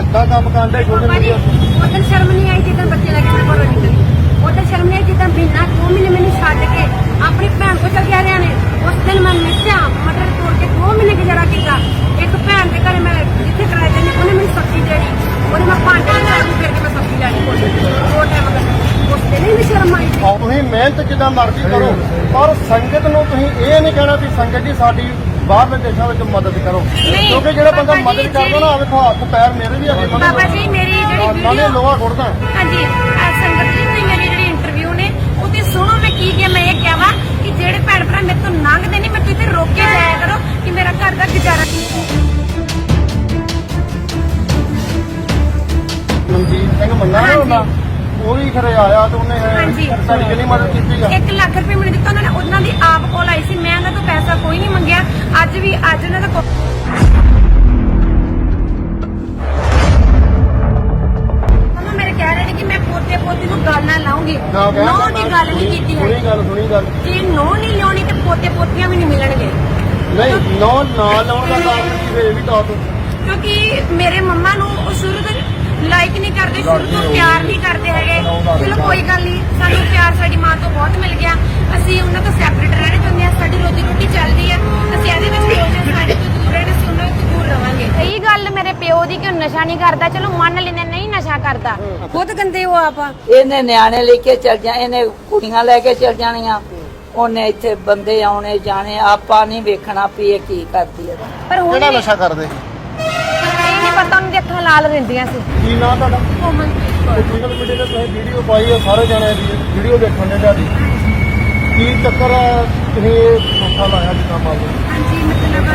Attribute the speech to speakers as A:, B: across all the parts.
A: ਇਦਾਂ ਕੰਮ ਛੋਟੇ
B: ਬਾਬਾ ਜੀ
A: ਮੀਡੀਆ
B: ਉਦੋਂ ਸ਼ਰਮ ਨਹੀਂ ਆਈ ਜਿੱਦਾਂ ਬੱਚੇ ਲੈ ਕੇ ਮੇਰੇ ਕੋਲ ਨਿਕਲੀ। ਉਦੋਂ ਸ਼ਰਮ ਨਹੀਂ ਆਈ ਜਿੱਦਾਂ ਬਿਨਾ ਦੋ ਮਹੀਨੇ ਮੈਨੂੰ ਛੱਡ ਕੇ ਆਪਣੀ ਭੈਣ ਕੋਲ ਚਲ ਗਿਆ ਰਿਆ ਨੇ ਉਸ ਦਿਨ ਮੈਂ ਮਿੱਠਾ ਮਟਰ ਤੋੜ ਕੇ ਦੋ ਮਹੀਨੇ ਗੁਜ਼ਾਰਾ ਕੀਤਾ। ਇੱਕ ਭੈਣ ਦੇ ਘਰੇ ਮੈਂ ਜਿੱਥੇ ਕਿਰਾਏ ਤੇ ਨੇ ਉਹਨੇ ਮੈਨੂੰ ਸਬਜ਼ੀ ਦੇਣੀ। ਉਹਨੇ ਮੈਂ ਭਾਂਡੇ ਦੇ ਨਾਲ ਫਿਰ ਕੇ ਮੈਂ ਸਬਜ਼ੀ ਲੈਣੀ। ਕੋਲ ਦੋ ਟਾਈਮ ਉਸ ਦਿਨ ਹੀ ਨਹੀਂ ਸ਼ਰਮ ਆਈ।
A: ਤੁਸੀਂ ਮਿਹਨਤ ਜਿੱਦਾਂ ਮਰਜ਼ੀ ਕਰੋ ਪਰ ਸੰਗਤ ਨੂੰ ਤੁਸੀਂ ਇਹ ਨਹੀਂ ਕਹਿਣਾ ਕਿ ਸੰਗਤ ਜੀ ਸਾਡੀ ਬਾਹਰਲੇ ਦੇਸ਼ਾਂ ਵਿੱਚ ਮਦਦ ਕਰੋ। ਕਿਉਂਕਿ ਜਿਹੜਾ ਬੰਦਾ ਮਦਦ ਕਰਦਾ ਨਾ ਵੇਖੋ ਹੱਥ ਪੈਰ ਮੇਰੇ ਵੀ ਮਦਦ
B: ਬਾਬਾ ਜੀ ਮੇਰੀ ਜਿਹੜੀ
A: ਨਾਲੇ
B: ਵੀਡੀਓ
A: ਲੋਹਾ ਕੁੱਟਦਾ
B: ਹਾਂਜੀ ਸੰਗਤ ਜੀ ਤੁਸੀਂ ਮੇਰੀ ਜਿਹੜੀ ਇੰਟਰਵਿਊ ਨੇ ਉਹਦੇ ਸੁਣੋ ਮੈਂ ਕੀ ਕਿਹਾ ਮੈਂ ਇਹ ਕਿਹਾ ਵਾ ਕਿ ਜਿਹੜੇ ਭੈਣ ਭਰਾ ਮੇਰੇ ਤੋਂ ਲੰਘਦੇ ਨਹੀਂ ਮੈਂ ਕਿਤੇ ਰੋਕ ਕੇ ਜਾਇਆ ਕਰੋ ਕਿ ਮੇਰਾ ਘਰ ਦਾ ਗੁਜ਼ਾਰਾ
A: ਮਨਜੀਤ ਸਿੰਘ ਮੰਨਾ। ਉਹਨਾਂ ਉਹ ਵੀ ਖਰੇ ਆਇਆ ਤੇ ਉਹਨੇ
B: ਹਾਂਜੀ।
A: ਸਾਡੀ ਕਿੰਨੀ ਮਦਦ ਕੀਤੀ ਆ?
B: 1 ਲੱਖ ਰੁਪਏ ਮੈਨੂੰ ਦਿੱਤਾ ਉਹਨਾਂ ਨੇ। ਉਹਨਾਂ ਦੀ ਆਪ ਕੋਲ ਆਈ ਸੀ। ਮੈਂ ਉਹਨਾਂ ਤੋਂ ਪੈਸਾ ਕੋਈ ਨਹੀਂ ਮੰਗਿਆ। ਅੱਜ ਵੀ ਅੱਜ ਉਹਨਾਂ ਦਾ ਕੋ- ਉਹਨਾਂ ਮੇਰੇ ਕਹਿ ਰਹੇ ਨੇ ਕਿ ਮੈਂ ਪੋਤੇ ਪੋਤੀ ਨੂੰ ਗੱਲ ਨਾ ਲਾਉਂਗੀ।
A: ਨਾ ਕਹਿ
B: ਨੋ ਦੀ ਗੱਲ ਨਹੀਂ ਕੀਤੀ
A: ਸੁਣੀ
B: ਹੈ
A: ਗੱਲ ਸੁਣੀ ਗੱਲ।
B: ਜੇ ਨੋ ਨਹੀਂ ਲਿਆਉਣੀ ਤੇ ਪੋਤੇ ਪੋਤੀਆਂ ਵੀ ਨਹੀਂ ਮਿਲਣਗੇ।
A: ਨਹੀਂ ਨੋ ਨਾ ਲਾਉਣ ਦਾ ਕਾਰਨ ਕੀ ਵੇ ਵੀ ਦੱਸ
B: ਕਿਉਂਕਿ ਮੇਰੇ ਮੰਮਾ ਨੂੰ ਉਹ ਸ਼ੁਰੂ ਤੋਂ ਲਾਈਕ ਨਹੀਂ ਕਰਦੇ ਸ਼ੁਰੂ ਤੋਂ ਪਿਆਰ ਨਹੀਂ ਕਰਦੇ ਹੈਗੇ। ਚਲੋ ਕੋਈ ਗੱਲ ਨਹੀਂ ਸਾਨੂੰ ਪਿਆਰ ਸਾਡੀ ਮਾਂ ਤੋਂ ਬਹੁਤ ਮਿਲ ਗਿਆ। ਅਸੀਂ ਉਹਨਾਂ ਤੋਂ ਸੈਪਰੇਟ ਰਹਿਣਾ ਚਾਹੁੰਦੇ ਹਾਂ ਸਾਡੀ ਰੋਜੀ ਰੋਟੀ ਚੱਲਦੀ ਹੈ। ਅਸੀਂ ਇਹਦੇ ਵਿੱਚ ਰੋਜ਼ ਸਾਡੇ ਤੋਂ ਦੂਰ ਰਹਿਣਾ ਅਸੀਂ ਉਹਨਾਂ ਤੋਂ ਦੂਰ ਰਵਾਂਗੇ।
C: ਸਹੀ ਗੱਲ ਮੇਰੇ ਪਿਓ ਦੀ ਕਿ ਉਹ ਨਸ਼ਾ ਨਹੀਂ ਕਰਦਾ? ਚਲੋ ਮੰਨ ਲੈਂਦੇ ਨਹੀਂ ਨਸ਼ਾ ਕਰਦਾ।
B: ਖੁਦ ਗੰਦੇ ਹੋ ਆਪ।
D: ਇਹਨੇ ਨਿਆਣੇ ਲੈ ਕੇ ਚਲ ਜਾ ਇਹਨੇ ਕੁੜੀਆਂ ਲੈ ਕੇ ਚਲ ਜਾਣੀਆਂ। ਉਹਨੇ ਇੱਥੇ ਬੰਦੇ ਆਉਣੇ ਜਾਣੇ ਆਪਾਂ ਨਹੀਂ ਵੇਖਣਾ ਵੀ ਇਹ ਕੀ ਕਰਦੀ ਹੈ।
C: ਪਰ ਹੁਣ
A: ਕਿਹੜਾ ਨਸ਼ਾ ਕਰਦੇ?
C: ਅੱਖਾਂ ਲਾਲ ਰਹਿੰਦੀਆਂ ਸੀ।
A: ਕੀ ਨਾਂ ਤੁਹਾਡਾ? ਸੋਸ਼ਲ ਮੀਡੀਆ ਤੇ ਤੁਸੀਂ ਵੀਡੀਓ ਪਾਈ ਆ ਸਾਰੇ ਜਣੇ ਦੀ ਵੀਡੀਓ ਦੇਖਣ ਦੇ ਤੁਹਾਡੀ। ਕੀ ਚੱਕਰ ਆ ਤੁਸੀਂ ਇਹ ਲਾਇਆ ਜਿੱਦਾਂ ਮੰਨ ਲਓ?
B: ਹਾਂਜੀ ਮਤਲਬ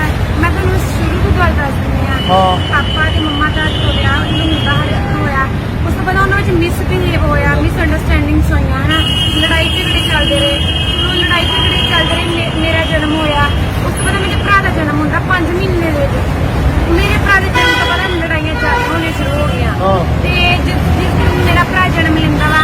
B: ਮੈਂ ਤੁਹਾਨੂੰ ਸ਼ੁਰੂ ਤੋਂ ਗੱਲ ਦੱਸ ਦਿੰਦੀ ਹਾਂ।
A: ਹਾਂ।
B: ਪਾਪਾ ਤੇ ਮੰਮਾ ਦਾ ਜਦੋਂ ਵਿਆਹ ਉਹਨੂੰ ਹੁੰਦਾ ਹਰ ਹੋਇਆ ਉਸ ਤੋਂ ਬਾਅਦ ਉਹਨਾਂ ਵਿੱਚ ਮਿਸਬਿਹੇਵ ਹੋਇਆ ਮਿਸਅੰਡਰਸਟੈਂਡਿੰਗਸ ਹੋਈਆਂ ਹਨਾ? ਲੜਾਈ ਝਗੜੇ ਚੱਲਦੇ ਰਹੇ। ਉਹ ਲੜਾਈ ਝਗੜੇ ਚੱਲਦੇ ਰਹੇ ਮੇ- ਮੇਰਾ ਜਨਮ ਹੋਇਆ ਉਸ ਤੋਂ ਬਾਅਦ ਮੇਰੇ ਭਰਾ ਦਾ ਜਨਮ ਹੁੰਦਾ 5 ਮਹੀਨੇ ਦੇ ਵਿੱਚ। ਮੇਰੇ ਭਰਾ ਦੇ ਜਨਮ ਤੋਂ ਬਾਅਦ ਲੜਾਈਆਂ ਜ਼ਿਆਦਾ ਹੋਣੀਆਂ ਸ਼ੁਰੂ ਹੋ ਗਈਆਂ
A: ਹਾਂ।
B: ਤੇ ਜਿਸ ਜਿਸ ਦਿਨ ਮੇਰਾ ਭਰਾ ਜਨਮ ਲੈਂਦਾ ਵਾ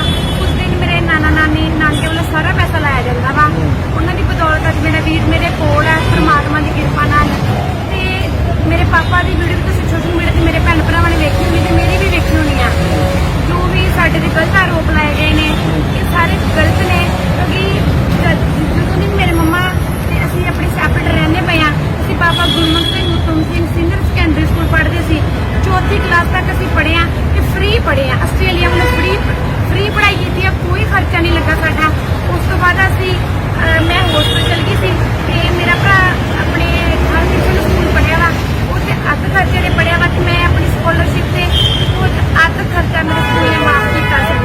B: ਆ ਨਹੀਂ ਲੱਗਾ ਸਾਡਾ। ਉਸ ਤੋਂ ਬਾਅਦ ਅਸੀਂ ਮੈਂ ਹੋਸਟਲ ਚਲ ਗਈ ਸੀ ਤੇ ਮੇਰਾ ਭਰਾ ਆਪਣੇ ਹਰਕ੍ਰਿਸ਼ਨ ਸਕੂਲ ਪੜ੍ਹਿਆ ਵਾ। ਉਹਦੇ ਅੱਧ ਖਰਚੇ ਦੇ ਪੜ੍ਹਿਆ ਵਾ ਤੇ ਮੈਂ ਆਪਣੀ ਸਕਾਲਰਸ਼ਿਪ ਤੇ ਉਹ ਅੱਧ ਖਰਚਾ ਮੇਰੇ ਸਕੂਲ ਨੇ ਮਾਫ ਕੀਤਾ ਸੀ।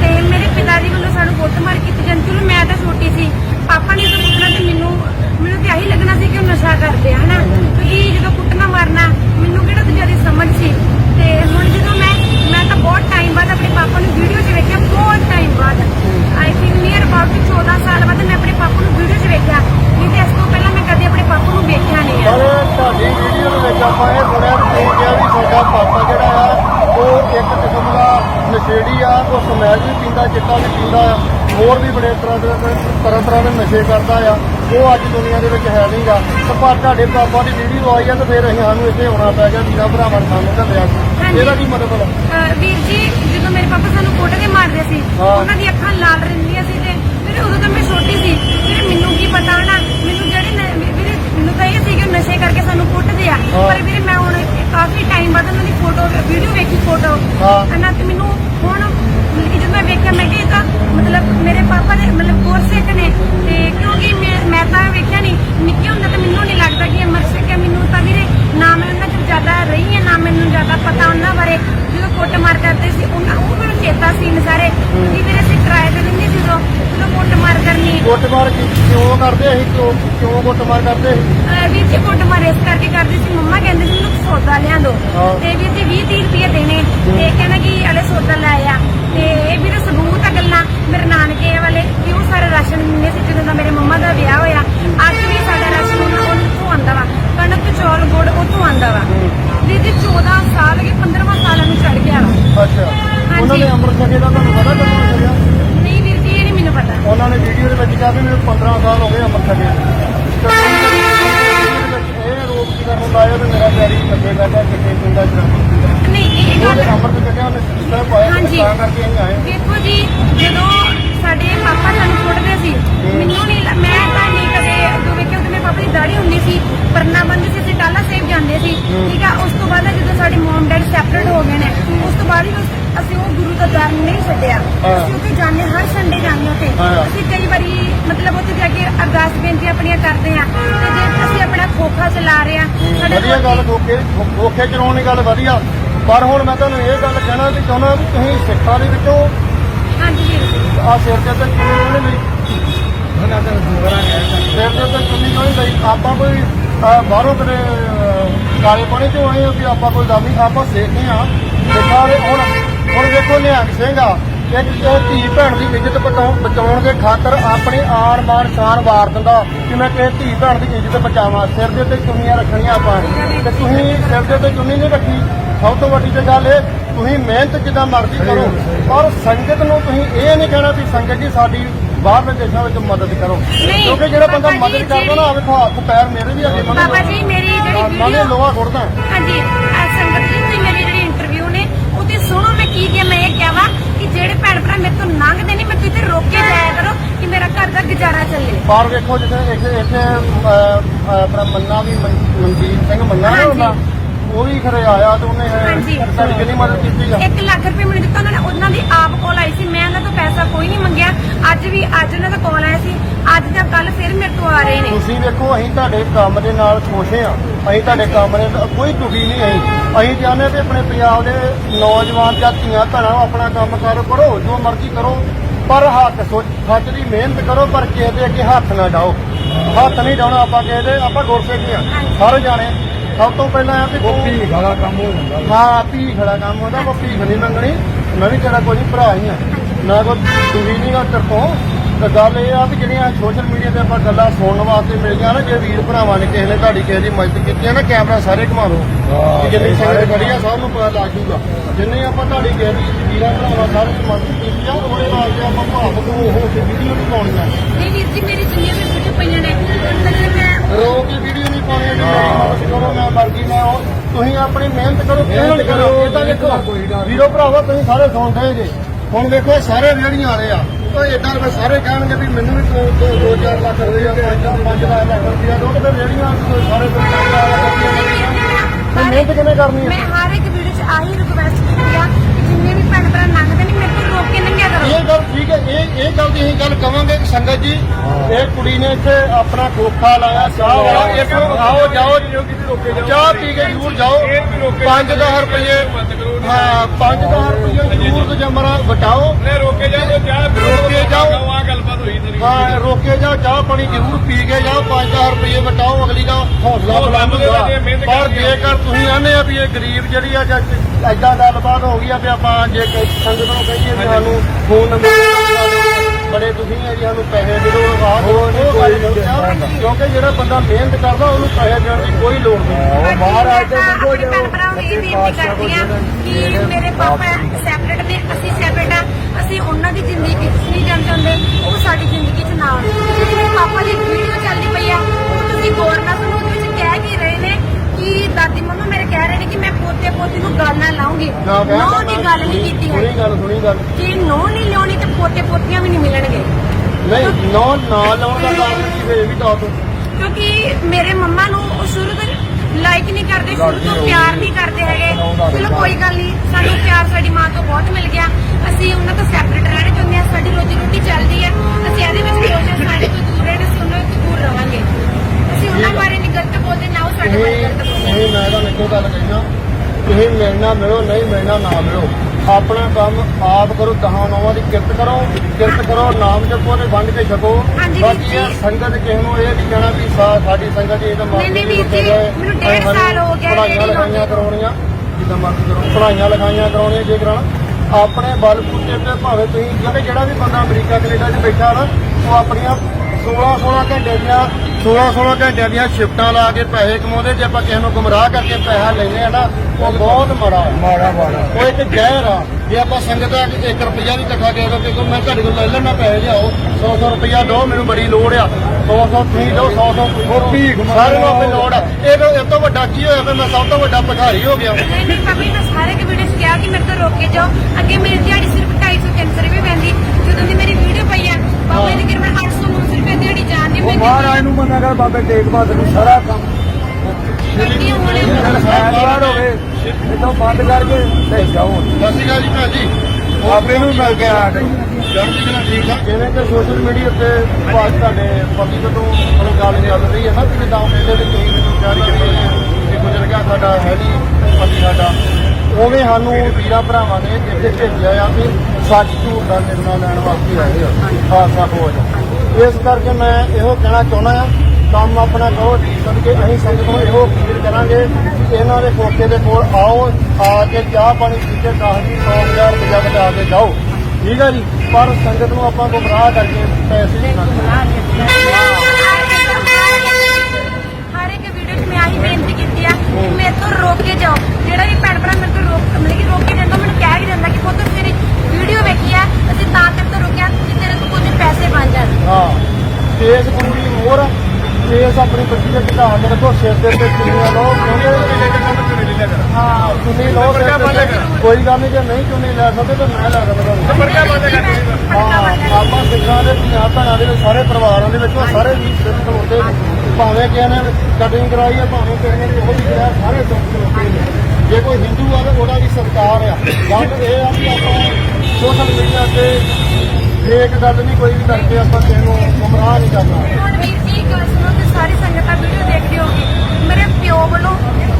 B: ਤੇ ਮੇਰੇ ਪਿਤਾ ਜੀ ਵੱਲੋਂ ਸਾਨੂੰ ਕੁੱਟਮਾਰ ਕੀਤੀ ਜਾਂਦੀ ਚਲੋ, ਮੈਂ ਤਾਂ ਛੋਟੀ ਸੀ। ਪਾਪਾ ਨੇ ਤਾਂ ਕੁੱਟਣਾ ਤੇ ਮੈਨੂੰ ਮੈਨੂੰ ਤੇ ਆਹੀ ਲੱਗਣਾ ਸੀ ਕਿ ਉਹ ਨਸ਼ਾ ਕਰਦੇ ਆ, ਹਨਾ? ਕਿਉਂਕਿ ਜਦੋਂ ਕੁੱਟਣਾ, ਮਾਰਨਾ, ਮੈਨੂੰ ਕਿਹੜਾ ਦੂਜਾ ਦੀ ਸਮਝ ਸੀ ਤੇ ਹੁਣ ਜਦੋਂ ਮੈਂ ਮੈਂ ਤਾਂ ਬਹੁਤ ਟਾਈਮ ਬਾਅਦ ਆਪਣੇ ਪਾਪਾ ਨੂੰ ਵੀਡੀਓ 'ਚ ਵੇਖਿਆ ਬਹੁਤ ਟਾਈਮ ਬਾਅਦ ਆਈ ਥਿੰਕ ਨੀਅਰ ਅਬਾਊਟ 14 ਸਾਲ ਬਾਅਦ ਮੈਂ ਆਪਣੇ ਪਾਪਾ ਨੂੰ ਵੀਡੀਓ 'ਚ ਵੇਖਿਆ ਨਹੀਂ ਤੇ ਇਸ ਤੋਂ ਪਹਿਲਾਂ ਮੈਂ ਕਦੇ ਆਪਣੇ ਪਾਪਾ ਨੂੰ ਵੇਖਿਆ ਨਹੀਂ ਆ
A: ਪਰ ਤੁਹਾਡੀ ਵੀਡੀਓ ਦੇ ਵਿੱਚ ਆਪਾਂ ਇਹ ਸੁਣਿਆ ਕਿ ਤੁਸੀਂ ਕਿਹਾ ਵੀ ਤੁਹਾਡਾ ਪਾਪਾ ਜਿਹੜਾ ਆ ਉਹ ਇੱਕ ਕਿਸਮ ਦਾ ਨਸ਼ੇੜੀ ਆ ਉਹ ਸਮੈਲ ਵੀ ਪੀਂਦਾ ਚਿੱਟਾ ਵੀ ਪੀਂਦਾ ਆ ਹੋਰ ਵੀ ਬੜੇ ਤਰ੍ਹਾਂ ਦੇ ਤਰ੍ਹਾਂ ਤਰ੍ਹਾਂ ਦੇ ਨਸ਼ੇ ਕਰਦਾ ਆ ਉਹ ਅੱਜ ਦੁਨੀਆ ਦੇ ਵਿੱਚ ਹੈ ਨਹੀਂਗਾ ਤੇ ਪਰ ਤੁਹਾਡੇ ਪਾਪਾ ਦੀ ਵੀਡੀਓ ਆਈ ਆ ਤੇ ਫਿਰ ਅਸੀਂ ਸਾਨੂੰ ਇੱਥੇ ਆਉਣਾ ਪੈ ਗਿਆ ਵੀਰਾ ਭਰਾਵਾਂ ਨੇ ਸਾਨੂੰ ਘੱਲਿਆ। ਇਹਦਾ ਕੀ ਮਤਲਬ?
B: ਅਹ ਵੀਰ ਜੀ ਜਦੋਂ ਮੇਰੇ ਪਾਪਾ ਸਾਨੂੰ ਕੋਟ ਕੇ ਮਾਰਦੇ ਸੀ
A: ਹਾਂ।
B: ਉਹਨਾਂ ਦੀ ਅੱਖਾਂ ਲਾਲ ਰਹਿੰਦੀਆਂ ਸੀ ਤੇ ਵੀਰੇ ਉਦੋਂ ਤਾਂ ਮੈਂ ਛੋਟੀ ਸੀ ਵੀਰੇ ਮੈਨੂੰ ਕੀ ਪਤਾ ਨਾ ਮੈਨੂੰ ਜਿਹੜੇ ਨ- ਵੀਰੇ ਮੈਨੂੰ ਤਾਂ ਇਹ ਸੀ ਕਿ ਨਸ਼ੇ ਕਰਕੇ ਸਾਨੂੰ ਕੁੱਟਦੇ ਆ
A: ਹਾਂ।
B: ਪਰ ਵੀਰੇ ਮੈਂ ਹੁਣ ਕਾਫੀ ਟਾਈਮ ਬਾਅਦ ਉਹਨਾਂ ਦੀ ਫੋਟੋ ਵੀਡੀਓ ਵੇਖੀ ਫੋਟੋ
A: ਹਾਂ।
B: ਹਨਾ ਤੇ ਮੈਨੂੰ ਹੁਣ ਮਤਲਬ ਕਿ ਜਦੋਂ ਮੈਂ ਵੇਖਿਆ ਮੈਂ ਕਿ ਇਹ ਤਾਂ ਮਤਲਬ ਮੇਰੇ ਪਾਪਾ ਦੇ ਮਤਲਬ ਗੁਰਸਿੱਖ ਨੇ ਤੇ ਕਿਉਂਕਿ ਤਾਂ ਵੇਖਿਆ ਨਹੀਂ। ਨਿੱਕੀ ਹੁੰਦਾ ਤਾਂ ਮੈਨੂੰ ਨਹੀਂ ਲੱਗਦਾ ਕਿ ਇਹ ਮਰਸਿੱਖ ਹੈ। ਮੈਨੂੰ ਤਾਂ ਵੀਰੇ ਨਾ ਮੈਂ ਉਹਨਾਂ ਚ ਜ਼ਿਆਦਾ ਰਹੀ ਹੈ। ਨਾ ਮੈਨੂੰ ਜ਼ਿਆਦਾ ਪਤਾ ਉਹਨਾਂ ਬਾਰੇ। ਜਦੋਂ ਕੁੱਟ ਮਾਰ ਕਰਦੇ ਸੀ ਉਹਨਾਂ ਉਹ ਮੈਨੂੰ ਚੇਤਾ ਸੀ ਸਾਰੇ ਕਿ ਵੀਰੇ ਅਸੀਂ ਕਿਰਾਏ ਤੇ ਸੀ ਉਦੋਂ। ਜਦੋਂ ਕੁੱਟ ਮਾਰ ਕਰਨੀ।
A: ਕੁੱਟਮਾਰ ਕੀ- ਕਿਉਂ ਕਰਦੇ ਅਸੀਂ? ਕਿਉਂ ਕਿਉਂ ਕੁੱਟਮਾਰ ਕਰਦੇ ਅਸੀਂ?
B: ਅਹ ਵੀਰ ਜੀ ਕੁੱਟ ਮਾਰ ਇਸ ਕਰਕੇ ਕਰਦੇ ਸੀ। ਮੰਮਾ ਕਹਿੰਦੇ ਸੀ ਮੈਨੂੰ ਸੌਦਾ ਲਿਆ ਦੋ
A: ਹਾਂ।
B: ਤੇ ਵੀਰ ਜੀ 20 30 ਰੁਪਏ ਦੇਣੇ। ਤੇ ਕਹਿੰਦਾ ਕਿ ਅਲੇ ਸੌਦਾ ਲੈ ਆ। ਤੇ ਇਹ ਵੀਰੇ ਸਬੂਤ ਆ ਗੱਲਾਂ। ਮੇਰੇ ਨਾਨਕੇ ਵਾਲੇ ਕਿ ਉਹ ਸਾਰਾ ਰਾਸ਼ਨ ਦਿੰਦੇ ਸੀ ਜਦੋਂ ਦਾ ਮੇਰੇ ਮੰਮਾ ਦਾ ਵਿਆਹ ਹੋਇਆ ਅੱਜ ਵੀ ਸਾਡਾ ਰਾਸ਼ਨ ਉਹਨਾਂ ਉੱਥੋਂ ਆਂਦਾ ਵਾ ਕਣਕ ਤੇ ਚੌਲ ਗੁੜ ਉੱਥੋਂ ਆਂਦਾ ਵਾ ਵੀਰ ਜੀ 14 ਸਾਲ ਕੇ 15ਵਾਂ ਸਾਲਾਂ ਨੂੰ ਚੜ ਗਿਆ ਵਾ
A: ਅੱਛਾ
B: ਹਾਂਜੀ।
A: ਉਹਨਾਂ ਨੇ ਅੰਮ੍ਰਿਤ ਛਕੇ ਦਾ ਤੁਹਾਨੂੰ ਪਤਾ ਕਦੋਂ ਛਕਿਆ
B: ਨਹੀਂ ਵੀਰ ਜੀ ਇਹ ਨਹੀਂ ਮੈਨੂੰ ਪਤਾ
A: ਉਹਨਾਂ ਨੇ ਵੀਡੀਓ ਦੇ ਵਿੱਚ ਕਿਹਾ ਵੀ ਮੈਨੂੰ 15 ਸਾਲ ਹੋ ਗਏ ਅੰਮ੍ਰਿਤ ਛਕੇ ਤੇ ਤੁਸੀਂ ਇਹਦੇ ਵਿੱਚ ਇਹ ਰੋਕ ਕੀ ਕਰਨ ਲਾਇਆ ਤੇ ਮੇਰਾ ਡੈਡੀ ਥੱਲੇ ਬੈਠਾ ਕਿੱਥੇ ਪਿੰਡਾ ਚ
B: ਨਹੀਂ ਇਹ
A: ਉਹਦੇ
B: ਗੱਲ
A: ਨੰਬਰ ਤੇ ਕੱਢਿਆ ਉਹਨੇ ਸਿਸਟਰ ਪਾਇਆ ਤੇ
B: ਹਾਂਜੀ।
A: ਤਾਂ ਕਰਕੇ ਅਸੀਂ ਆਏ
B: ਦੇਖੋ ਜੀ ਜਦੋਂ ਸਾਡੇ ਪਾਪਾ ਸਾਨੂੰ ਛੋੜਦੇ ਸੀ ਮੈਨੂੰ ਨਹੀਂ ਲ- ਮੈਂ ਤਾਂ ਨਹੀਂ ਕਦੇ ਅੱਗੋਂ ਵੇਖਿਆ ਉਦੋਂ ਮੇਰੇ ਪਾਪਾ ਦੀ ਦਾੜੀ ਹੁੰਦੀ ਸੀ ਪਰਨਾ ਬੰਦੀ ਸੀ ਅਸੀਂ ਟਾਲਾ ਸੇਵ ਜਾਂਦੇ ਸੀ ਠੀਕ ਆ ਉਸ ਤੋਂ ਬਾਅਦ ਜਦੋਂ ਸਾਡੇ ਮਮ ਡੈਡ ਸੈਪਰੇਟ ਹੋ ਗਏ ਨੇ ਉਸ ਤੋਂ ਬਾਅਦ ਵੀ ਉਸ- ਅਸੀਂ ਉਹ ਗੁਰੂ ਦਾ ਦਰ ਨਹੀਂ ਛੱਡਿਆ
A: ਹਾਂ।
B: ਅਸੀਂ ਉੱਥੇ ਜਾਂਦੇ ਹਰ ਸੰਡੇ ਜਾਂਦੇ ਉੱਥੇ।
A: ਹਾਂ।
B: ਅਸੀਂ ਕਈ ਵਾਰੀ ਮਤਲਬ ਉੱਥੇ ਜਾ ਕੇ ਅਰਦਾਸ ਬੇਨਤੀ ਆਪਣੀਆਂ ਕਰਦੇ ਆ ਤੇ ਜੇ ਅਸੀਂ ਆਪਣਾ ਖੋਖਾ ਚਲਾ ਰਹੇ ਆ
A: ਵਧੀਆ ਗੱਲ ਧੋਖੇ ਧੋਖੇ ਚਲਾਉਣ ਦੀ ਗੱਲ ਵਧੀਆ। ਪਰ ਹੁਣ ਮੈਂ ਤੁਹਾਨੂੰ ਇਹ ਗੱਲ ਕਹਿਣਾ ਵੀ ਚਾਹੁੰਦਾ ਵੀ ਤੁਸੀਂ ਸਿੱਖਾਂ ਦੇ ਵਿੱਚੋਂ
B: ਹਾਂਜੀ ਵੀਰ
A: ਆ ਸਿਰ ਤੇ ਤੇ ਚੁੰਨੀ ਕਿਉਂ ਨਹੀਂ। ਲਈ ਸਿਰ ਤੇ ਤੇ ਚੁੰਨੀ ਕਿਉਂ ਨਹੀਂ। ਲਈ ਆਪਾਂ ਕੋਈ ਬਾਹਰੋਂ ਕਦੇ ਕਾਲੇ ਪਾਣੀ ਚੋਂ ਆਏ ਹਾਂ ਵੀ ਆਪਾਂ ਕੋਈ ਗੱਲ ਨਹੀਂ ਆਪਾਂ ਸਿੱਖੇ ਆ ਸਿੱਖਾਂ ਦੇ ਹੁਣ ਹੁਣ ਦੇਖੋ ਨਿਹੰਗ ਸਿੰਘ ਆ। ਇੱਕ ਉਹ ਧੀ ਭੈਣ ਦੀ ਇੱਜ਼ਤ ਬਚਾਉਣ ਬਚਾਉਣ ਦੇ ਖਾਤਰ ਆਪਣੀ ਆਣ ਬਾਣ ਸ਼ਾਨ ਵਾਰ ਦਿੰਦਾ ਕਿ ਮੈਂ ਕਿਸੇ ਧੀ ਭੈਣ ਦੀ ਇੱਜ਼ਤ ਬਚਾਵਾਂ। ਸਿਰ ਦੇ ਉੱਤੇ ਚੁੰਨੀਆਂ ਰੱਖਣੀਆਂ ਆਪਾਂ। ਤੇ ਤੁਸੀਂ ਸਿਰ ਦੇ ਉੱਤੇ ਚੁੰਨੀ ਨਹੀਂ ਰੱਖੀ। ਸਭ ਤੋਂ ਵੱਡੀ ਤੇ ਗੱਲ ਇਹ ਤੁਸੀਂ ਮਿਹਨਤ ਜਿੱਦਾਂ ਮਰਜ਼ੀ ਕਰੋ। ਪਰ ਸੰਗਤ ਨੂੰ ਤੁਸੀਂ ਇਹ ਨਹੀਂ ਕਹਿਣਾ ਵੀ ਸੰਗਤ ਜੀ ਸਾਡੀ ਬਾਹਰਲੇ ਦੇਸ਼ਾਂ ਵਿੱਚ ਮਦਦ ਕਰੋ। ਕਿਉਂਕਿ ਜਿਹੜਾ ਬੰਦਾ ਮਦਦ ਕਰਦਾ ਨਾ ਆਵੇ ਹੱਥ ਪੈਰ ਮੇਰੇ ਵੀ ਅੱਗੇ
B: ਬਾਬਾ ਜੀ ਮੇਰੀ ਜਿਹੜੀ
A: ਮਾਨੇ
B: ਵੀਡੀਓ
A: ਲੋਹਾ ਖੁਰਦਾ
B: ਹਾਂਜੀ ਸੰਗਤ ਜੀ ਤੁਸੀਂ ਮੇਰੀ ਜਿਹੜੀ ਇੰਟਰਵਿਊ ਨੇ ਉਹਦੇ ਸੁਣੋ ਮੈਂ ਕੀ ਕਿਹਾ ਮੈਂ ਇਹ ਕਿਹਾ ਜਿਹੜੇ ਭੈਣ ਭਰਾ ਮੇਰੇ ਤੋਂ ਲੰਘਦੇ ਨਹੀਂ ਮੈਂ ਇੱਥੇ ਰੋਕ ਕੇ ਜਾਇਆ ਕਰੋ ਕਿ ਮੇਰਾ ਘਰ ਦਾ ਗੁਜ਼ਾਰਾ ਚੱਲੇ
A: ਬਾਹਰ ਵੇਖੋ ਜਿੱਥੇ ਇੱਥੇ ਇੱਥੇ ਅਹ, ਅਹ, ਆਪਣਾ ਮੰਨਾ ਵੀ ਮਨ- ਮਨਜੀਤ ਸਿੰਘ ਮੰਨਾ ਨਾ
B: ਹਾਂਜੀ।
A: ਉਹਦਾ ਉਹ ਵੀ ਖਰੇ ਆਇਆ ਤੇ ਉਹਨੇ
B: ਹਾਂਜੀ।
A: ਸਾਡੀ ਕਿੰਨੀ ਮਦਦ ਕੀਤੀ ਆ?
B: 1 ਲੱਖ ਰੁਪਏ ਮੈਨੂੰ ਦਿੱਤਾ ਉਹਨਾਂ ਨੇ ਉਹਨਾਂ ਦੀ ਆਪ ਕੋਲ ਆਈ ਸੀ ਮੈਂ ਉਹਨਾਂ ਤੋਂ ਪੈਸਾ ਕੋਈ ਨਹੀਂ ਮੰਗਿਆ। ਅੱਜ ਵੀ ਅੱਜ ਉਹਨਾਂ ਦਾ ਕਾਲ ਆਇਆ ਸੀ ਅੱਜ ਜਾਂ ਕੱਲ ਫਿਰ ਮੇਰੇ ਤੋਂ ਆ ਰਹੇ ਨੇ।
A: ਤੁਸੀਂ ਵੇਖੋ ਅਸੀਂ ਤੁਹਾਡੇ ਕੰਮ ਦੇ ਨਾਲ ਖੁਸ਼ ਹਾਂ। ਅਸੀਂ ਤੁਹਾਡੇ ਕੰਮ ਦੇ ਨਾਲ ਕੋਈ ਦੁਖੀ ਨਹੀਂ ਅਸੀਂ। ਅਸੀਂ ਚਾਹੁੰਦੇ ਵੀ ਆਪਣੇ ਪੰਜਾਬ ਦੇ ਨੌਜਵਾਨ ਜਾਂ ਧੀਆਂ ਨੂੰ ਆਪਣਾ ਕੰਮ ਕਾਰ ਕਰੋ ਜੋ ਮਰਜ਼ੀ ਕਰੋ ਪਰ ਹੱਕ ਸੋਚ ਸੱਚ ਦੀ ਮਿਹਨਤ ਕਰੋ ਪਰ ਕਿਸੇ ਦੇ ਅੱਗੇ ਹੱਥ ਨਾ ਡਾਓ। ਹੱਥ ਨਹੀਂ ਡਾਉਣਾ ਆਪਾਂ ਕਿਸੇ ਦੇ ਆਪਾਂ ਗੁਰਸਿੱਖ ਹਾਂ। ਸਾਰੇ ਜਾਣੇ ਸਭ ਤੋਂ ਪਹਿਲਾਂ ਆ ਵੀ ਤੂੰ
E: ਗਾਲਾ ਕੰਮ ਹੋ ਜਾਂਦਾ
A: ਹਾਂ ਭੀਖ ਦਾ ਕੰਮ ਹੁੰਦਾ ਉਹ ਭੀਖ ਨਹੀਂ ਮੰਗਣੀ। ਮੈਂ ਵੀ ਤੇਰਾ ਕੋਈ ਭਰਾ ਹੀ ਆ ਨਾ ਕੋਈ ਦੁਖੀ ਨਹੀਂ ਗਾ ਤੇਰੇ ਤੋਂ ਗੱਲ ਇਹ ਆ ਵੀ ਜਿਹੜੀਆਂ ਸੋਸ਼ਲ ਮੀਡੀਆ ਤੇ ਆਪਾਂ ਗੱਲਾਂ ਸੁਣਨ ਵਾਸਤੇ ਮਿਲੀਆਂ ਨਾ ਜੇ ਵੀਰ ਭਰਾਵਾਂ ਨੇ ਕਿਸੇ ਨੇ ਤੁਹਾਡੀ ਕਿਸੇ ਦੀ ਮਦਦ ਕੀਤੀ ਆ ਨਾ ਕੈਮਰਾ ਸਾਰੇ ਘੁਮਾ ਲਓ ਕਿ ਜਿੰਨੀ ਸੰਗਤ ਖੜੀ ਆ ਸਭ ਨੂੰ ਪਤਾ ਲੱਗ ਜੂਗਾ। ਜਿੰਨੇ ਆਪਾਂ ਤੁਹਾਡੀ ਕਿਸੇ ਦੀ ਵੀਰਾਂ ਭਰਾਵਾਂ ਸਾਰੇ ਦੀ ਮਦਦ ਕੀਤੀ ਆ ਉਹਦੇ ਵਾਸਤੇ ਆਪਾਂ ਭਾਵਕ ਹੋ ਕੇ ਵੀਡੀਓ ਨਹੀਂ ਪਾਉਣੀਆਂ
B: ਨਹੀਂ ਵੀਰ ਜੀ ਮੇਰੀ ਜਿੰਨੀਆਂ ਵੀ ਪਈਆਂ ਨੇ। ਉਹਨਾਂ ਦੇ ਮੈਂ
A: ਰੋ ਕੇ ਵੀਡੀਓ ਨਹੀਂ ਪਾਉਣੀ ਜੀ। ਮੇਰੀ ਮਦਦ ਕਰੋ ਮੈਂ ਮਰਜ਼ੀ ਮੈਂ ਉਹ ਤੁਸੀਂ ਆਪਣੀ ਮਿਹਨਤ ਕਰੋ ਕਿਹਨਾਂ ਨਹੀਂ ਕਰੋ ਇਹ ਤਾਂ ਦੇਖੋ ਵੀਰੋ ਭਰਾਵਾ ਤੁਸੀਂ ਸਾਰੇ ਸੁਣਦੇ ਜੇ। ਹੁਣ ਵੇਖੋ ਸਾਰੇ ਰੇੜੀਆਂ ਵਾਲੇ ਆ। ਉਹ ਇਦਾਂ ਸਾਰੇ ਕਹਿਣਗੇ ਵੀ ਮੈਨੂੰ ਵੀ 2-4 ਲੱਖ ਰੁਪਏ 5 ਲੱਖ ਰੁਪਏ ਦੋ ਤੇ ਰੇੜੀਆਂ ਸਾਰੇ ਮਿਹਨਤ ਕਿਵੇਂ ਕਰਨੀ
B: ਮੈਂ ਹਰ ਇੱਕ ਵੀਡੀਓ 'ਚ ਆਹੀ ਰਿਕਵੈਸਟ ਆ ਭੈਣ ਭਰਾ ਲੰਘਦੇ ਨੇ ਮੇਰੇ ਤੋਂ ਰੋਕ ਕੇ ਲੰਘਿਆ ਕਰੋ।
A: ਇਹ ਗੱਲ ਠੀਕ ਹੈ ਇਹ ਇਹ ਗੱਲ ਦੀ ਅਸੀਂ ਗੱਲ ਕਵਾਂਗੇ ਕਿ ਸੰਗਤ ਜੀ। ਇਹ ਕੁੜੀ ਨੇ ਇੱਥੇ ਆਪਣਾ ਖੋਖਾ ਲਾਇਆ ਚਾਹ ਵਾਲਾ। ਇੱਕ ਆਓ ਜਾਓ ਚਾਹ ਪੀ ਕੇ ਜ਼ਰੂਰ ਜਾਓ। 5-10 ਰੁਪਏ ਹਾਂ 5-10 ਰੁਪਏ ਜ਼ਰੂਰ ਜਮਰਾ ਵਟਾਓ।
E: ਰੋਕੇ ਜਾਓ ਚਾਹ
A: ਰੋਕੇ ਜਾਓ।
E: ਆ ਗੱਲਬਾਤ ਹੋਈ ਤੇਰੀ
A: ਹਾਂ ਰੋਕੇ ਜਾਓ ਚਾਹ ਪਾਣੀ ਜ਼ਰੂਰ ਪੀ ਕੇ ਜਾਓ 5-10 ਰੁਪਏ ਵਟਾਓ ਅਗਲੀ ਦਾ ਹੌਸਲਾ ਬੁਲੰਦ ਹੁੰਦਾ। ਪਰ ਜੇਕਰ ਤੁਸੀਂ ਆਨੇ ਆ ਵੀ ਇਹ ਗਰੀਬ ਜਿਹੜੀ ਆ ਜਾਂ ਐਦਾਂ ਗੱਲਬਾਤ ਹੋ ਗਈ ਆ ਵੀ ਆਪਾਂ ਜੇ ਕੋਈ ਸੰਗਤ ਨੂੰ ਕਹੀਏ ਵੀ ਸਾਨੂੰ ਫੋਨ ਨੰਬਰ ਬੜੇ ਤੁਸੀਂ ਆ ਜੀ ਸਾਨੂੰ ਪੈਸੇ ਦੇ ਦਿਓ ਆਹ। ਕਿਉਂਕਿ ਜਿਹੜਾ ਬੰਦਾ ਮਿਹਨਤ ਕਰਦਾ ਉਹਨੂੰ ਪੈਸੇ ਦੇਣ ਦੀ ਕੋਈ ਲੋੜ ਨਹੀਂ।
B: ਮਹਾਰਾਜ ਦੇ ਮੰਗੋ ਜਾਓ ਭੈਣ ਭਰਾਵਾਂ ਨੂੰ ਇਹ ਬੇਨਤੀ ਕਰਦੀ ਆ ਕਿ ਮੇਰੇ ਪਾਪਾ ਸੈਪਰੇਟ ਨੇ ਅਸੀਂ ਅਸੀਂ ਉਹਨਾਂ ਦੀ ਜ਼ਿੰਦਗੀ ਵਿੱਚ ਨਹੀਂ ਜਾਣਾ ਚਾਹੁੰਦੇ ਉਹ ਸਾਡੀ ਜ਼ਿੰਦਗੀ 'ਚ ਨਾ ਆਉਣ। ਪਾਪਾ ਦੀ ਵੀਡੀਓ ਚੱਲਦੀ ਪਈ ਆ ਉਹ ਤੁਸੀਂ ਗੌਰ ਨਾਲ ਸੁਣੋ ਉਹਦੇ ਵਿੱਚ ਕਹਿ ਕੀ ਰਹੇ ਨੇ ਕਿ ਦਾਦੀ ਮੰਮਾ ਮੇਰੇ ਕਹਿ ਰਹੇ ਨੇ ਕਿ ਮੈਂ ਪੋਤੇ ਪੋਤੀ ਨੂੰ ਗੱਲ ਨਾ ਲਾਉਂਗੀ।
A: ਨਾ
B: ਦੀ ਗੱਲ ਨਹੀਂ ਕੀਤੀ ਹੈ
A: ਸੁਣੀ ਗੱਲ ਸੁਣੀ ਗੱਲ।
B: ਜੇ ਨੋ ਨਹੀਂ ਲਿਆਉਣੀ ਤੇ ਪੋਤੇ ਪੋਤੀਆਂ ਵੀ ਨਹੀਂ ਮਿਲਣਗੇ।
A: ਨਹੀਂ ਨੌ ਨਾ ਲਾਉਣ ਦਾ ਕਾਰਨ ਕੀ ਹੈ ਇਹ ਵੀ ਦਿਓ
B: ਕਿਉਂਕਿ ਮੇਰੇ ਮੰਮਾ ਨੂੰ ਉਹ ਸ਼ੁਰੂ ਤੋਂ ਲਾਈਕ ਨਹੀਂ ਕਰਦੇ ਸ਼ੁਰੂ ਤੋਂ ਪਿਆਰ ਨਹੀਂ ਕਰਦੇ ਹੈਗੇ। ਚਲੋ ਕੋਈ ਗੱਲ ਨਹੀਂ ਸਾਨੂੰ ਪਿਆਰ ਸਾਡੀ ਮਾਂ ਤੋਂ ਬਹੁਤ ਮਿਲ ਗਿਆ। ਅਸੀਂ ਉਹਨਾਂ ਤੋਂ ਸੈਪਰੇਟ ਰਹਿਣਾ ਚਾਹੁੰਦੇ ਹਾਂ ਸਾਡੀ ਰੋਜੀ ਰੋਟੀ ਚੱਲਦੀ ਹੈ। ਅਸੀਂ ਇਹਦੇ ਵਿੱਚ ਕੋਸ਼ਿਸ਼ ਸਾਡੇ ਤੋਂ ਦੂਰ ਰਹਿਣਾ ਅਸੀਂ ਉਹਨਾਂ ਤੋਂ ਦੂਰ ਰਵਾਂਗੇ। ਅਸੀਂ ਉਹਨਾਂ ਬਾਰੇ ਨਹੀਂ ਗਲਤ ਬੋਲਦੇ ਨਾ ਉਹ ਸਾਡੇ ਬਾਰੇ ਗਲਤ ਬੋਲਦੇ।
A: ਤੁਸੀਂ ਮੈਂ ਤਾਂ ਇੱਕੋ ਗੱਲ ਕਹਿਣਾ ਤੁਸੀਂ ਮਿਲਣਾ ਮਿਲੋ ਨਹੀਂ ਮਿਲਣਾ ਨਾ ਮਿਲੋ। ਆਪਣਾ ਕੰਮ ਆਪ ਕਰੋ ਦਹਾਂ ਨੌਵਾਂ ਦੀ ਕਿਰਤ ਕਰੋ ਕਿਰਤ ਕਰੋ ਨਾਮ ਜਪੋ ਤੇ ਵੰਡ ਕੇ ਛਕੋ
B: ਹਾਂਜੀ ਵੀਰ
A: ਬਾਕੀ ਇਹ
B: ਜੀ।
A: ਸੰਗਤ ਕਿਸੇ ਨੂੰ ਇਹ ਨਹੀਂ ਕਹਿਣਾ ਵੀ ਸਾ- ਸਾਡੀ ਸੰਗਤ ਇਹ ਤਾਂ
B: ਨਹੀਂ, ਨਹੀਂ ਵੀਰ ਜੀ, ਮੈਨੂੰ ਡੇਢ ਸਾਲ ਹੋ ਗਿਆ
A: ਪੜਾਈਆਂ
B: ਰੇਹੜੀ
A: ਲਿਖਾਈਆਂ
B: ਲਾਉਂਦੇ।
A: ਕਰਾਉਣੀਆਂ ਜਿੱਦਾਂ ਮਰਜ਼ੀ ਕਰੋ ਪੜਾਈਆਂ ਲਿਖਾਈਆਂ ਕਰਾਉਣੀਆਂ ਜੇ ਕਰਾਉਣਾ ਆਪਣੇ ਬਲਬੂਤੇ ਤੇ ਭਾਵੇਂ ਤੁਸੀਂ ਕਿਉਂਕਿ ਜਿਹੜਾ ਵੀ ਬੰਦਾ ਅਮਰੀਕਾ ਕੈਨੇਡਾ 'ਚ ਬੈਠਾ ਨਾ ਉਹ ਆਪਣੀਆਂ 16 16 ਘੰਟੇ ਦੀਆਂ 16 16 ਘੰਟਿਆਂ ਦੀਆਂ ਸ਼ਿਫਟਾਂ ਲਾ ਕੇ ਪੈਸੇ ਕਮਾਉਂਦੇ ਜੇ ਆਪਾਂ ਕਿਸੇ ਨੂੰ ਗੁੰਮਰਾਹ ਕਰਕੇ ਪੈਸਾ ਲੈਂਦੇ ਆ ਨਾ ਉਹ ਬਹੁਤ ਮਾੜਾ ਹੈ।
E: ਮਾੜਾ ਮਾੜਾ।
A: ਉਹ ਇੱਕ ਜ਼ਹਿਰ ਆ। ਜੇ ਆਪਾਂ ਸੰਗਤ ਦਾ 1 ਰੁਪਿਆ ਵੀ ਇਕੱਠਾ ਦੋ ਕਿ ਮੈਂ ਤੁਹਾਡੇ ਕੋਲ ਲੈ ਲੈਣਾ ਪੈਸੇ ਲਿਆਓ 100 100 ਰੁਪਿਆ ਦਿਓ ਮੈਨੂੰ ਬੜੀ ਲੋੜ ਆ। 100 100 ਤੁਸੀਂ ਦਿਓ 100 100 ਹੋਰ ਭੀਖ ਸਾਰੇ ਨੂੰ ਆਪੇ ਲੋੜ ਆ। ਇਹ ਤੋਂ ਇਹ ਤੋਂ ਵੱਡਾ ਕੀ ਹੋਇਆ ਫਿਰ ਮੈਂ ਸਭ ਤੋਂ ਵੱਡਾ ਭਿਖਾਰੀ ਹੋ ਗਿਆ।
B: ਨਹੀਂ ਨਹੀਂ ਭਾਬੀ ਮੈਂ ਸਾਰੇ ਕੇ ਵੀਡੀਓ 'ਚ ਕਿਹਾ ਕਿ ਮੇਰੇ ਤੋਂ ਰੋਕ ਕੇ ਜਾਓ। ਅੱਗੇ ਮੇਰੀ ਦਿਹਾੜੀ ਸਿਰਫ 250 300 ਰੁਪਏ ਪੈਂਦੀ। ਜਦੋਂ ਦੀ ਮੇਰੀ ਵੀਡੀਓ ਪਈ ਆ ਬਾਬਾ ਜੀ ਦੀ ਕਿਰਪਾ 800 900 ਰੁਪਏ ਦਿਹਾੜੀ ਜਾਣਦੀ
E: ਉਹ
B: ਮੈਂ
E: ਮਹਾਰਾਜ ਨੂੰ ਮੰਨਿਆ ਕਰ ਬਾਬੇ ਤੇਗ ਬਹਾਦਰ ਨੂੰ ਸਾਰਾ ਕੰਮ।
B: ਹੁਣੇ
E: ਹੋਵੇ ਇਦੋਂ ਬੰਦ ਕਰਕੇ ਤੇ ਜਾਓ।
A: ਸਤਿ ਸ਼੍ਰੀ ਅਕਾਲ ਜੀ ਭੈਣ ਜੀ।
E: ਆਪੇ ਨੂੰ ਮਿਲ ਕੇ ਆ ਗਈ
A: ਚੜ੍ਹਦੀ ਕਲਾ ਠੀਕ ਆ? ਜਿਵੇਂ ਕਿ ਸੋਸ਼ਲ ਮੀਡੀਆ ਤੇ ਬਾਤ ਤੁਹਾਡੇ ਪਬਲਿਕ ਤੋਂ ਮਤਲਬ ਗੱਲ ਚੱਲ ਰਹੀ ਹੈ ਨਾ ਕਿ ਵਿੱਚ ਤੁਸੀਂ ਮੈਨੂੰ ਕਰੀ ਕਿ ਗੁਜ਼ਰ ਗਿਆ ਸਾਡਾ ਹੈ ਨਹੀਂ ਪਤੀ ਸਾਡਾ। ਉਵੇਂ ਸਾਨੂੰ ਵੀਰਾਂ ਭਰਾਵਾਂ ਨੇ ਇੱਥੇ ਭੇਜਿਆ ਆ ਕਿ ਸੱਚ ਝੂਠ ਦਾ ਨਿਰਣਾ ਲੈਣ ਵਾਸਤੇ ਆਏ ਆ। ਖਾਲਸਾ ਫੌਜ। ਇਸ ਕਰਕੇ ਮੈਂ ਇਹੋ ਕਹਿਣਾ ਚਾਹੁੰਦਾ ਆ ਕੰਮ ਆਪਣਾ ਕਰੋ ਸਦਕੇ ਅਸੀਂ ਸੰਗਤ ਨੂੰ ਇਹੋ ਅਪੀਲ ਕਰਾਂਗੇ ਇਹਨਾਂ ਦੇ ਕੋਠੇ ਦੇ ਕੋਲ ਆਓ ਆ ਕੇ ਚਾਹ ਪਾਣੀ ਪੀ ਕੇ 10 ਦੀ 100000 ਰੁਪਇਆ ਬਚਾ ਕੇ ਜਾਓ। ਠੀਕ ਹੈ ਜੀ? ਪਰ ਸੰਗਤ ਨੂੰ ਆਪਾਂ ਗੁੰਮਰਾਹ ਕਰਕੇ ਪੈਸੇ ਨਹੀਂ
B: ਹਰ ਇੱਕ ਵੀਡੀਓ 'ਚ ਮੈਂ ਆਹੀ ਬੇਨਤੀ ਕੀਤੀ ਆ ਕਿ ਮੇਰੇ ਤੋਂ ਰੋਕ ਕੇ ਜਾਓ। ਜਿਹੜਾ ਵੀ ਭੈਣ ਭਰਾ ਮੇਰੇ ਤੋਂ ਰੋਕ ਮਤਲਬ ਕਿ ਰੋਕ ਕੇ ਜਾਂਦਾ, ਮੈਨੂੰ ਕਹਿ ਕੇ ਜਾਂਦਾ ਕਿ ਪੁੱਤ ਤੇਰੀ ਵੀਡੀਓ ਵੇਖੀ ਆ, ਅਸੀਂ ਤਾਂ ਤੇਰੇ ਤੋਂ ਰੁਕਿਆ ਪੈਸੇ ਬਣ ਜਾਣ।
A: ਹਾਂ ਕੇਸ ਕੁੰਡੀ ਮੋਹਰ ਕੇਸ ਆਪਣੀ ਬੱਚੀ ਦੇ ਘਟਾ ਕੇ ਰੱਖੋ ਸਿਰ ਦੇ ਤੇ ਚੁੰਨੀਆਂ ਲਓ ਹਾਂ ਚੁੰਨੀ ਲਓ ਸਿਰ ਦੇ ਤੇ। ਕੋਈ ਗੱਲ ਨਹੀਂ ਜੇ ਨਹੀਂ ਚੁੰਨੀ ਲੈ ਸਕਦੇ ਤਾਂ ਮੈਂ ਲੈ ਸਕਦਾ
B: ਕਰ।
A: ਹਾਂ ਆਪਾਂ ਸਿੱਖਾਂ ਦੇ ਪੰਜਾਬ ਭੈਣਾਂ ਦੇ ਵਿੱਚ ਸਾਰੇ ਪਰਿਵਾਰਾਂ ਦੇ ਵਿੱਚ ਉਹ ਸਾਰੇ ਵੀ ਸਿੱਖ ਖਲੋਤੇ ਨੇ। ਭਾਵੇਂ ਕਿਸੇ ਨੇ ਕਟਿੰਗ ਕਰਾਈ ਹੈ ਭਾਵੇਂ ਕਿਸੇ ਨੇ ਉਹ ਵੀ ਕਰਾਇਆ ਸਾਰੇ ਸਿੱਖ ਖਲੋਤੇ ਨੇ। ਜੇ ਕੋਈ ਹਿੰਦੂ ਆ ਤਾਂ ਉਹਦਾ ਵੀ ਸਤਿਕਾਰ ਆ। ਗੱਲ ਇਹ ਆ ਕਿ ਆਪਾਂ ਸੋਸ਼ਲ ਮੀਡੀਆ ਤੇ ਫੇਕ ਗੱਲ ਨਹੀਂ ਕੋਈ ਵੀ ਕਰਕੇ ਆਪਾਂ ਕਿਸੇ ਨੂੰ ਗੁੰਮਰਾਹ ਨਹੀਂ ਕਰਨਾ।
B: ਹੁਣ ਵੀਰ ਜੀ ਇੱਕ ਗੱਲ ਸੁਣੋ ਤੇ ਸਾਰੀ ਸੰਗਤ ਆ ਵੀਡੀਓ ਦੇਖਦੀ ਹੋਗੀ ਮੇਰੇ ਪਿਓ ਵੱਲੋਂ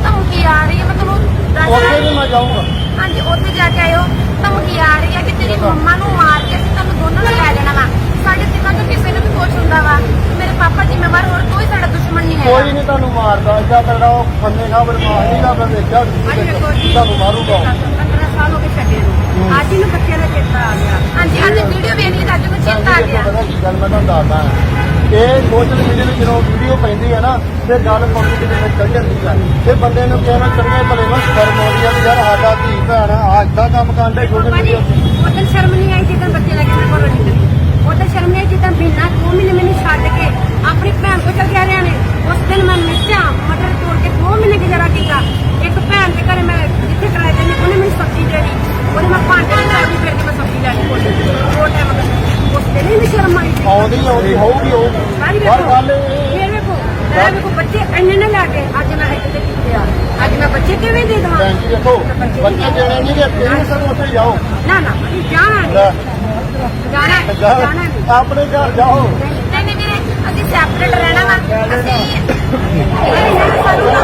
B: ਧਮਕੀ ਆ ਰਹੀ ਹੈ ਮੈਂ ਤੁਹਾਨੂੰ ਦੱਸ
A: ਉੱਥੇ
B: ਰਹੀ
A: ਵੀ ਮੈਂ ਜਾਊਂਗਾ।
B: ਹਾਂਜੀ ਉੱਥੇ ਜਾ ਕੇ ਆਇਓ ਧਮਕੀ ਆ ਰਹੀ ਹੈ ਕਿ ਤੇਰੀ ਮੰਮਾ ਨੂੰ ਮਾਰ ਕੇ ਅਸੀਂ ਤੁਹਾਨੂੰ ਦੋਨਾਂ ਨੂੰ ਲੈ ਜਾਣਾ ਵਾ। ਸਾਡੇ ਤਿੰਨਾਂ ਤੋਂ ਕਿਸੇ ਨੂੰ ਵੀ ਕੁਝ ਹੁੰਦਾ ਵਾ। ਮੇਰੇ ਪਾਪਾ ਜ਼ਿੰਮੇਵਾਰ ਹੋਰ ਕੋਈ ਸਾਡਾ ਦੁਸ਼ਮਣ ਨਹੀਂ
A: ਕੋਈ ਨਹੀਂ ਤੁਹਾਨੂੰ ਮਾਰਦਾ ਏਦਾਂ ਕਰਦਾ ਉਹ ਖੰਨੇ ਖਾ ਬਰਮਾਨ ਨਹੀਂ ਦਾ ਮੈਂ ਦੇਖਿਆ
B: ਵੇਖੋ ਜੀ।
A: ਤੁਹਾਨੂੰ ਮਾਰੂਗਾ
B: 15 ਸਾਲ ਹੋ ਗਏ ਛੱਡੇ ਨੂੰ। ਅੱਜ ਇਹਨੂੰ ਬੱਚਿਆਂ ਦਾ ਚੇਤਾ ਆ ਗਿਆ। ਹਾਂਜੀ। ਅੱਜ ਵੀਡੀਓ ਵੇਖ ਲਈ ਤਾਂ ਅੱਜ ਨੂੰ ਚੇਤਾ ਆ ਗਿਆ
A: ਪਤਾ ਕੀ ਗੱਲ ਮੈਂ ਤੁਹਾਨੂੰ ਦੱਸਦਾ। ਇਹ ਸੋਸ਼ਲ ਮੀਡੀਆ ਵਿੱਚ ਜਦੋਂ ਵੀਡੀਓ ਪੈਂਦੀ ਹੈ ਨਾ ਫਿਰ ਗੱਲ ਪਬਲਿਕ ਦੇ ਵਿੱਚ ਚੱਲ ਜਾਂਦੀ ਹੈ। ਫਿਰ ਬੰਦੇ ਨੂੰ ਕਹਿਣਾ ਚੰਗੇ ਭਲੇ ਨੂੰ ਸ਼ਰਮ ਆਉਂਦੀ ਆ ਵੀ ਯਾਰ ਸਾਡਾ ਧੀ ਭੈਣ ਆ ਏਦਾਂ ਕੰਮ ਕਾਂਡੇ ਸੋਸ਼ਲ ਮੀਡੀਆ
B: ਉਦੋਂ ਸ਼ਰਮ ਨਹੀਂ ਆਈ ਜਿੱਦਾਂ ਬੱਚੇ ਲੈ ਕੇ ਮੈਂ ਘਰੋਂ ਨਿਕਲੀ ਉਦੋਂ ਸ਼ਰਮ ਨਹੀਂ ਆਈ ਜਿੱਦਾਂ ਬਿਨਾਂ ਦੋ ਮਹੀਨੇ ਮੈਨੂੰ ਛੱਡ ਕੇ ਆਪਣੀ ਭੈਣ ਕੋਲ ਚਲ ਗਿਆ ਰਿਆ ਨੇ ਉਸ ਦਿਨ ਮੈਂ ਮਿਰਚਾਂ ਮਟਰ ਤੋੜ ਕੇ ਦੋ ਮਹੀਨੇ ਗੁਜ਼ਾਰਾ ਕੀਤਾ। ਇੱਕ ਭੈਣ ਦੇ ਘਰੇ ਮੈਂ ਜਿੱਥੇ ਕਿਰਾਏ ਤੇ ਨੇ ਉਹਨੇ ਮੈਨੂੰ ਸਬਜ਼ੀ ਦੇਣੀ। ਉਹਨੇ ਮੈਂ ਭਾਂਡੇ ਦੇ ਚਾਬੀ ਫਿਰ ਕੇ ਮੈਂ ਸਬਜ਼ੀ ਲੈਣੀ ਉਹ
A: ਆਉਂਦੀ ਆਉਂਦੀ ਹੋਊਗੀ ਉਹ
B: ਸਾਰੀ
A: ਪਰ
B: ਵੇਖੋ
A: ਗੱਲ ਇਹ
B: ਫੇਰ ਵੇਖੋ ਮੈਂ ਵੇਖੋ ਬੱਚੇ ਇੰਨੇ ਨਾ ਲੈ ਕੇ ਅੱਜ ਮੈਂ ਇੱਕ ਤੇ ਕੀਤੇ ਆ। ਅੱਜ ਮੈਂ ਬੱਚੇ ਕਿਵੇਂ ਦੇ ਦੇਵਾਂ?
A: ਭੈਣ ਜੀ ਦੇਖੋ ਬੱਚੇ ਦੇਣੇ ਨਹੀਂ ਕਿ ਤੇਰੇ ਸਭ ਉੱਥੇ ਜਾਓ।
B: ਨਾ ਨਾ ਜਾਣਾ ਨਹੀਂ
A: ਲੈ,
B: ਜਾਣਾ ਹੈ,
A: ਜਾਓ
B: ਜਾਣਾ। ਨਹੀਂ
A: ਆਪਣੇ ਘਰ ਜਾਓ।
B: ਨਹੀਂ ਨਹੀਂ ਵੀਰੇ ਅਸੀਂ ਸੈਪਰੇਟ ਰਹਿਣਾ ਵਾ। ਅਸੀਂ ਇਹ ਸਾਨੂੰ ਨਾ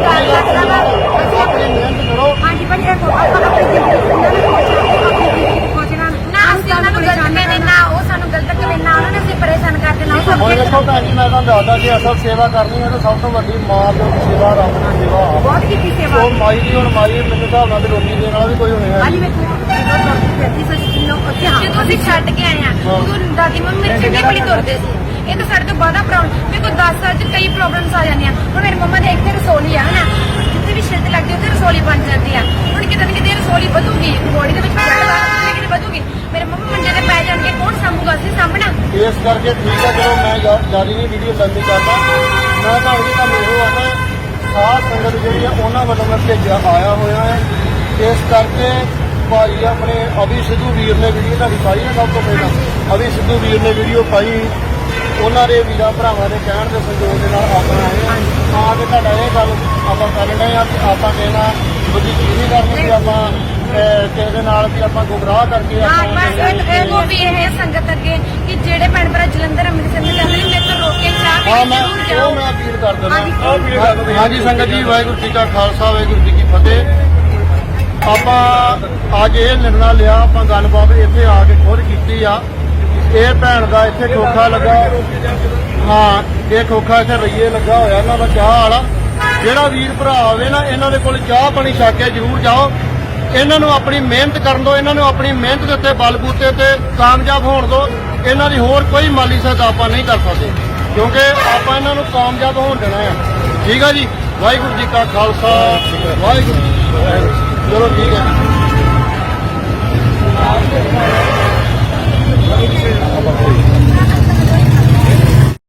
B: ਡਰ ਲੱਗਦਾ ਵਾ। ਅਸੀਂ
A: ਆਪਣੀ ਮਿਹਨਤ ਕਰੋ।
B: ਹਾਂਜੀ ਭਾਜੀ ਕੋ ਆਪਾਂ ਆਪਣੀ ਜ਼ਿੰਦਗੀ ਸੁਣਨਾ ਨਹੀਂ ਖੋਜਣਾ ਨਾ ਅਸੀਂ ਉਹਨਾਂ ਨੂੰ ਗਲਤ ਕਹਿੰਦੇ ਨਾ ਉਹ ਸਾਨੂੰ ਗਲਤ ਕਹਿੰਦੇ ਨਾ ਉਹਨਾਂ ਨੂੰ ਅਸੀਂ ਪਰੇਸ਼ਾਨ ਕਰਦੇ ਨਾ ਉਹ
A: ਹੁਣ
B: ਸਭ
A: ਦੇਖੋ ਭੈਣ ਮੈਂ ਦੱਸਦਾ ਜੇ ਅਸਲ ਸੇਵਾ ਕਰਨੀ ਹੈ ਤਾਂ ਸਭ ਤੋਂ ਵੱਡੀ ਮਾਂ ਦੀ ਸੇਵਾ ਰੱਬ ਦੀ ਸੇਵਾ
B: ਬਹੁਤ ਕੀਤੀ ਸੇਵਾ
A: ਉਹ ਮਾਈ ਦੀ ਹੁਣ ਮਾਈ ਮੈਨੂੰ ਹਿਸਾਬ ਨਾਲ ਤੇ ਰੋਟੀ ਦੇਣ ਵਾਲਾ ਵੀ ਕੋਈ ਹੋਣੇ ਆ
B: ਹਾਂਜੀ ਵੇਖੋ ਜਦੋਂ ਅਸੀਂ ਛੱਡ ਕੇ ਆਏ ਆ ਉਦੋਂ ਦਾਦੀ ਮੰਮੀ ਮੇਰੇ ਚੰਗੇ ਭਲੀ ਤੁਰਦੇ ਸੀ। ਇਹ ਤਾਂ ਸਾਡੇ ਤੋਂ ਬਾਅਦਾ ਪ੍ਰੋਬਲਮ ਮੇਰੇ ਕੋਲ 10 ਸਾਲ ਚ ਕਈ ਪ੍ਰੋਬਲਮਸ ਆ ਜਾਂਦੀਆਂ। ਹੁਣ ਮੇਰੀ ਮੰਮਾ ਦੇ ਇੱਥੇ ਰਸੋਲੀ ਆ ਹਨਾ। ਜਿੱਥੇ ਵੀ ਛਿੱਤ ਲੱਗਦੀ ਉੱਥੇ ਰਸੋਲੀ ਬਣ ਜਾਂਦੀ ਆ। ਹੁਣ ਕਿਤੇ ਨਾ ਕਿਤੇ ਰਸੋਲੀ ਵਧੂਗੀ ਬੋਡੀ ਦੇ ਵਿੱਚ ਫੈਟ ਕਿਤੇ ਕਿਤੇ ਵਧੂਗੀ ਮੇਰੇ ਮੰਮਾ ਮੰਜੇ ਤੇ ਪੈ ਜਾਣਗੇ ਕੌਣ ਸਾਂਭੂਗਾ ਅਸੀਂ ਸਾਂਭਣਾ
A: ਇਸ ਕਰਕੇ ਠੀਕ ਹੈ ਚਲੋ ਮੈਂ ਜ਼ਿਆਦਾ ਨਹੀਂ ਵੀਡੀਓ ਲੰਬੀ ਕਰਦਾ। ਮੈਂ ਤਾਂ ਉਹਦੀ ਤੁਹਾਨੂੰ ਇਹੋ ਆਣਾ ਖਾਸ ਸੰਗਤ ਜਿਹੜੀ ਆ ਉਹਨਾਂ ਵੱਲੋਂ ਮੈਂ ਭੇਜਿਆ ਆਇਆ ਹੋਇਆ ਹੈ। ਇਸ ਕਰਕੇ ਭਾਈ ਆਪਣੇ ਅਭੀ ਸਿੱਧੂ ਵੀਰ ਨੇ ਵੀਡੀਓ ਤੁਹਾਡੀ ਪਾਈ ਨਾ ਸਭ ਤੋਂ ਪਹਿਲਾਂ? ਅਭੀ ਸਿੱਧੂ ਵੀਰ ਨੇ ਵੀਡੀਓ ਪਾਈ। ਉਹਨਾਂ ਦੇ ਵੀਰਾਂ ਭਰਾਵਾਂ ਦੇ ਕਹਿਣ ਦੇ ਸੰਯੋਗ ਦੇ ਨਾਲ ਆਪਾਂ ਆਏ ਹਾਂ। ਆ ਕੇ ਤੁਹਾਡਾ ਇਹ ਗੱਲ ਆਪਾਂ ਕਰ ਰਹੇ ਆ ਕਿ ਆਪਾਂ ਕਹਿਣਾ ਬੁੱਧੀ ਚੀਜ਼ ਨਹੀਂ ਕਰਨੀ ਕਿ ਆਪਾਂ ਕਿਸੇ ਦੇ ਨਾਲ ਵੀ ਆਪਾਂ ਗੁੰਮਰਾਹ ਕਰਕੇ
B: ਹਾਂ
A: ਆਪਾਂ
B: ਬਸ ਇਹ ਇਹ ਵੀ ਇਹ ਸੰਗਤ ਅੱਗੇ ਕਿ ਜਿਹੜੇ ਭੈਣ ਭਰਾ ਜਲੰਧਰ ਅੰਮ੍ਰਿਤਸਰ ਨੂੰ ਜਾਂਦੇ ਨੇ ਮੇਰੇ ਤੋਂ ਰੋਕ ਕੇ ਚਾਹ
A: ਹਾਂ ਮੈਂ
B: ਜ਼ਰੂਰ
A: ਉਹ
B: ਜਾਓ
A: ਮੈਂ ਅਪੀਲ ਕਰ
B: ਹਾਂਜੀ,
A: ਦਿੰਦਾ।
B: ਉਹ
A: ਹਾਂਜੀ ਸੰਗਤ ਜੀ ਵਾਹਿਗੁਰੂ ਜੀ ਕਾ ਖਾਲਸਾ ਵਾਹਿਗੁਰੂ ਜੀ ਕੀ ਫਤਿਹ। ਆਪਾਂ ਅੱਜ ਇਹ ਨਿਰਣਾ ਲਿਆ ਆਪਾਂ ਗੱਲਬਾਤ ਇੱਥੇ ਆ ਕੇ ਖੁਦ ਕੀਤੀ ਆ। ਇਹ ਭੈਣ ਦਾ ਇੱਥੇ ਖੋਖਾ ਲੱਗਾ। ਹਾਂ ਇਹ ਖੋਖਾ ਇੱਥੇ ਰਈਏ ਲੱਗਾ ਹੋਇਆ ਇਹਨਾਂ ਦਾ ਚਾਹ ਵਾਲਾ। ਜਿਹੜਾ ਵੀਰ ਭਰਾ ਆਵੇ ਨਾ ਇਹਨਾਂ ਦੇ ਕੋਲ ਚਾਹ ਪਾਣੀ ਛੱਕ ਕੇ ਜ਼ਰੂਰ ਜਾਓ। ਇਹਨਾਂ ਨੂੰ ਆਪਣੀ ਮਿਹਨਤ ਕਰਨ ਦਿਓ ਇਹਨਾਂ ਨੂੰ ਆਪਣੀ ਮਿਹਨਤ ਦੇ ਉੱਤੇ ਬਲਬੂਤੇ ਤੇ ਕਾਮਯਾਬ ਹੋਣ ਦਿਓ ਇਹਨਾਂ ਦੀ ਹੋਰ ਕੋਈ ਮਾਲੀ ਸਹਾਇਤਾ ਆਪਾਂ ਨਹੀਂ ਕਰ ਸਕਦੇ, ਕਿਉਂਕਿ ਆਪਾਂ ਇਹਨਾਂ ਨੂੰ ਕਾਮਯਾਬ ਹੋਣ ਦੇਣਾ ਆ। ਠੀਕ ਆ ਜੀ? ਵਾਹਿਗੁਰੂ ਜੀ ਕਾ ਖਾਲਸਾ, ਵਾਹਿਗੁਰੂ ਜੀ ਚਲੋ ਠੀਕ ਹੈ